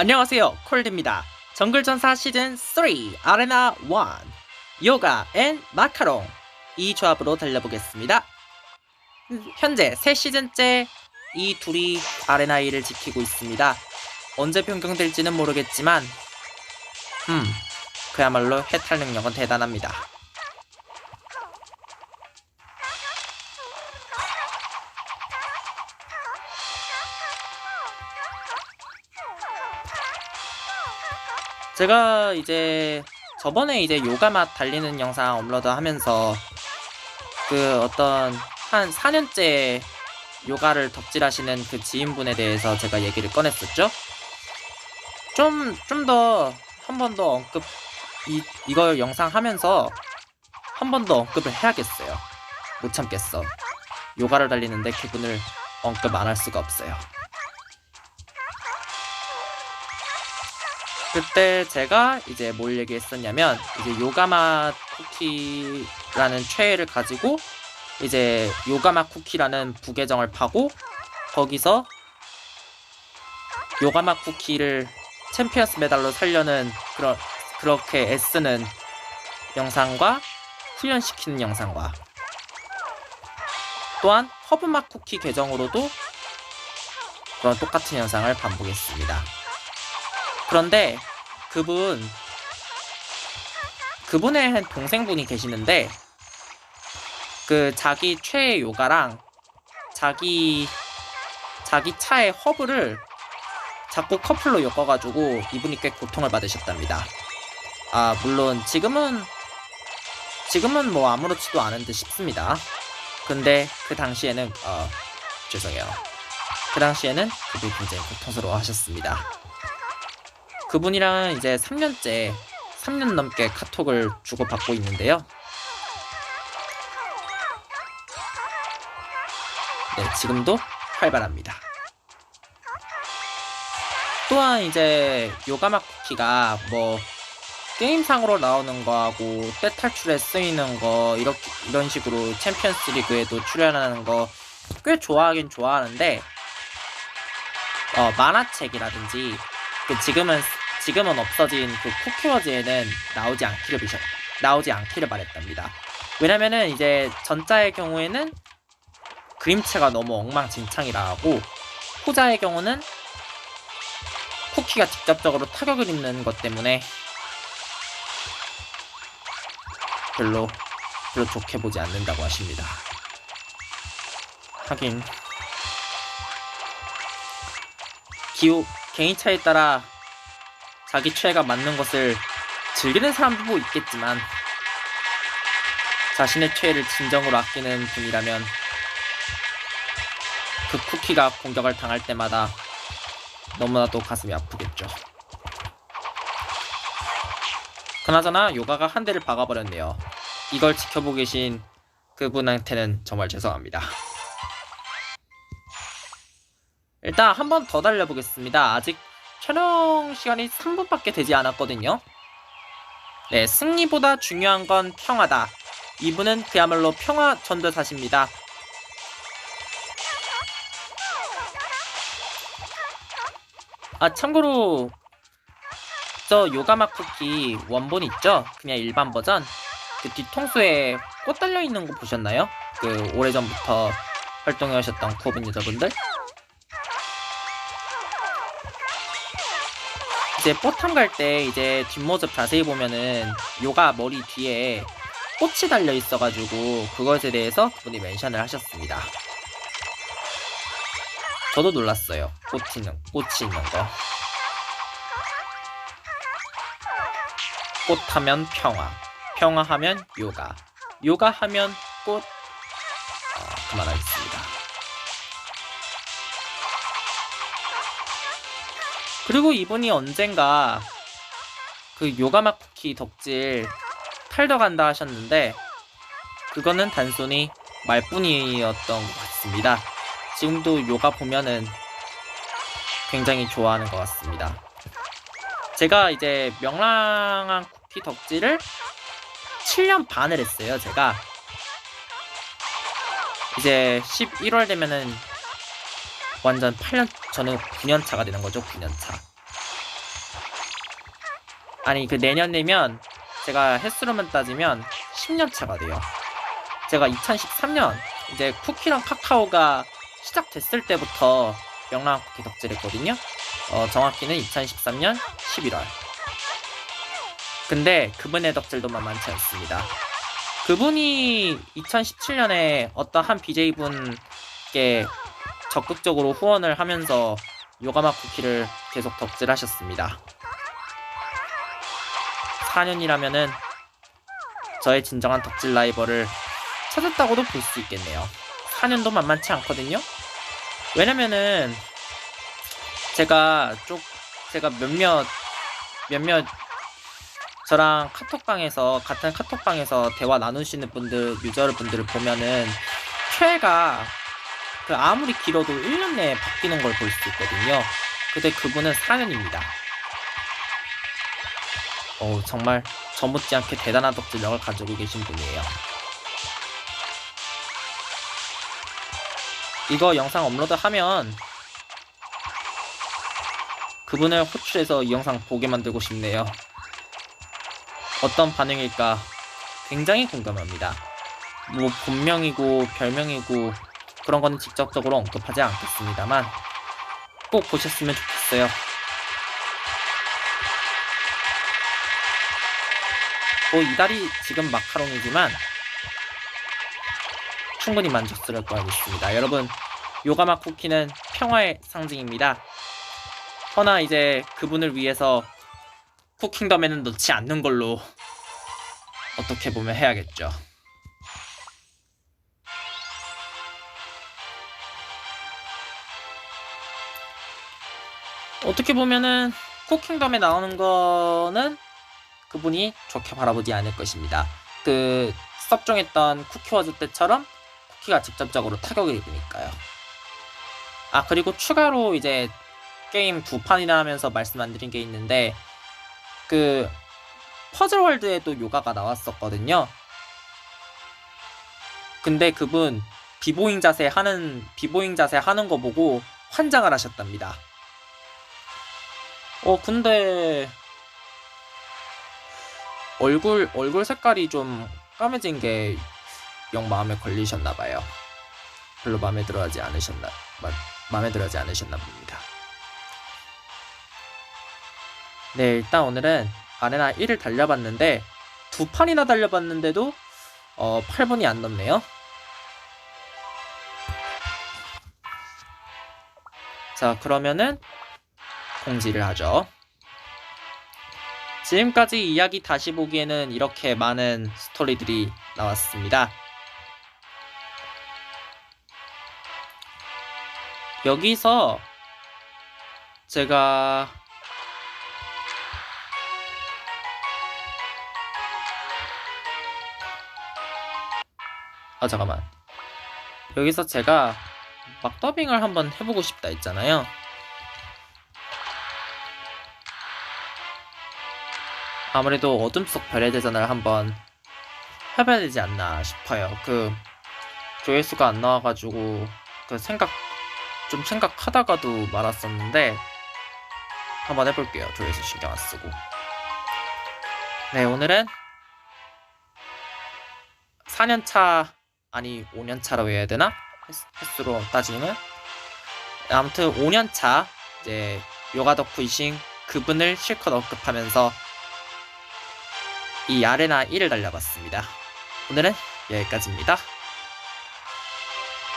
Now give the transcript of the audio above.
안녕하세요. 콜드입니다. 정글전사 시즌 3 아레나 1 요가 앤 마카롱. 이 조합으로 달려보겠습니다. 현재 3시즌째 이 둘이 아레나 1을 지키고 있습니다. 언제 변경될지는 모르겠지만 음 그야말로 해탈 능력은 대단합니다 제가 이제 저번에 이제 요가 맛 달리는 영상 업로드 하면서 그 어떤 한 4년째 요가를 덕질하시는 그 지인분에 대해서 제가 얘기를 꺼냈었죠. 좀, 좀 더, 한 번 더 언급, 이, 이걸 영상 하면서 한 번 더 언급을 해야겠어요. 못 참겠어. 요가를 달리는데 그분을 언급 안 할 수가 없어요. 그때 제가 이제 뭘 얘기했었냐면 이제 요가맛 쿠키라는 최애를 가지고 이제 요가맛 쿠키라는 부계정을 파고 거기서 요가맛 쿠키를 챔피언스 메달로 살려는 그러, 그렇게 애쓰는 영상과 훈련시키는 영상과 또한 허브맛 쿠키 계정으로도 그런 똑같은 영상을 반복했습니다. 그런데 그분 그분의 한 동생분이 계시는데 그 자기 최애 요가랑 자기 자기 차의 허브를 자꾸 커플로 엮어가지고 이분이 꽤 고통을 받으셨답니다. 아 물론 지금은 지금은 뭐 아무렇지도 않은 듯 싶습니다. 근데 그 당시에는 어 죄송해요. 그 당시에는 그분이 굉장히 고통스러워 하셨습니다. 그분이랑 이제 3년째, 3년 넘게 카톡을 주고받고 있는데요. 네, 지금도 활발합니다. 또한 이제 요가막 쿠키가 뭐 게임상으로 나오는 거하고 때 탈출에 쓰이는 거 이렇게 이런 식으로 챔피언스 리그에도 출연하는 거 꽤 좋아하긴 좋아하는데 어, 만화책이라든지 그 지금은 지금은 없어진 그 쿠키워즈에는 나오지 않기를 비셨 나오지 않기를 바랬답니다. 왜냐면은 이제 전자의 경우에는 그림체가 너무 엉망진창이라 하고 후자의 경우는 쿠키가 직접적으로 타격을 입는 것 때문에 별로 별로 좋게 보지 않는다고 하십니다. 하긴 기호 개인 차에 따라 자기 최애가 맞는 것을 즐기는 사람도 있겠지만 자신의 최애를 진정으로 아끼는 분이라면 그 쿠키가 공격을 당할 때마다 너무나도 가슴이 아프겠죠. 그나저나 요가가 한 대를 박아버렸네요. 이걸 지켜보고 계신 그분한테는 정말 죄송합니다. 일단 한 번 더 달려보겠습니다. 아직 촬영 시간이 3분밖에 되지 않았거든요. 네, 승리보다 중요한 건 평화다. 이분은 그야말로 평화 전도사십니다. 아, 참고로 저 요가막 쿠키 원본 있죠? 그냥 일반 버전. 그 뒤통수에 꽃 달려 있는 거 보셨나요? 그 오래전부터 활동해 오셨던 쿠어분 여자분들? 이제 뽀탐 갈 때 이제 뒷모습 자세히 보면은 요가 머리 뒤에 꽃이 달려 있어가지고 그것에 대해서 그분이 멘션을 하셨습니다. 저도 놀랐어요. 꽃 있는 꽃이 있는 거. 꽃하면 평화, 평화하면 요가, 요가하면 꽃. 어, 그만하겠습니다. 그리고 이분이 언젠가 그 요가맛 쿠키 덕질 탈더 간다 하셨는데 그거는 단순히 말뿐이었던 것 같습니다. 지금도 요가 보면은 굉장히 좋아하는 것 같습니다. 제가 이제 명랑한 쿠키 덕질을 7년 반을 했어요, 제가. 이제 11월 되면은 완전 8년, 저는 9년 차가 되는 거죠, 9년 차. 아니 그 내년이면 제가 횟수로만 따지면 10년 차가 돼요. 제가 2013년 이제 쿠키랑 카카오가 시작됐을 때부터 명랑한 쿠키 덕질했거든요. 어, 정확히는 2013년 11월. 근데 그분의 덕질도 만만치 않습니다. 그분이 2017년에 어떤 한 BJ분께 적극적으로 후원을 하면서 요가맛 쿠키를 계속 덕질하셨습니다. 4년이라면은 저의 진정한 덕질 라이벌을 찾았다고도 볼 수 있겠네요. 4년도 만만치 않거든요. 왜냐면은 제가 쪽 제가 몇몇 몇몇 저랑 카톡방에서 같은 카톡방에서 대화 나누시는 분들 유저 분들을 보면은 최애가 그 아무리 길어도 1년 내에 바뀌는 걸 볼 수 있거든요. 근데 그분은 4년입니다. 어 정말 저 못지않게 대단한 덕질력을 가지고 계신 분이에요. 이거 영상 업로드하면 그분을 호출해서 이 영상 보게 만들고 싶네요. 어떤 반응일까 굉장히 궁금합니다. 뭐 본명이고 별명이고 그런 거는 직접적으로 언급하지 않겠습니다만 꼭 보셨으면 좋겠어요. 뭐 이달이 지금 마카롱이지만 충분히 만족스러울 거라 믿습니다. 여러분 요가마 쿠키는 평화의 상징입니다. 허나 이제 그분을 위해서 쿠킹덤에는 넣지 않는 걸로 어떻게 보면 해야겠죠. 어떻게 보면은 쿠킹덤에 나오는 거는 그분이 좋게 바라보지 않을 것입니다. 그 섭종했던 쿠키워즈 때처럼 쿠키가 직접적으로 타격을 입으니까요. 아 그리고 추가로 이제 게임 두 판이나 하면서 말씀 안 드린 게 있는데 그 퍼즐 월드에도 요가가 나왔었거든요. 근데 그분 비보잉 자세 하는 비보잉 자세 하는 거 보고 환장을 하셨답니다. 어 근데 얼굴 얼굴 색깔이 좀 까매진 게 영 마음에 걸리셨나 봐요. 별로 마음에 들어하지 않으셨나 마, 마음에 들어하지 않으셨나 봅니다. 네, 일단 오늘은 아레나 1을 달려봤는데 두 판이나 달려봤는데도 어, 8분이 안 넘네요. 자, 그러면은 공지를 하죠. 지금까지 이야기 다시 보기에는 이렇게 많은 스토리들이 나왔습니다. 여기서 제가 아 잠깐만 여기서 제가 막 더빙을 한번 해보고 싶다 했잖아요 아무래도 어둠 속 별의 대전을 한번 해봐야 되지 않나 싶어요. 그 조회수가 안 나와가지고 그 생각 좀 생각하다가도 말았었는데 한번 해볼게요. 조회수 신경 안 쓰고. 네 오늘은 4년차 아니 5년차라고 해야 되나? 횟수로 따지면 아무튼 5년차 이제 요가 덕후 이신 그분을 실컷 언급하면서 이 아레나 1을 달려봤습니다. 오늘은 여기까지입니다.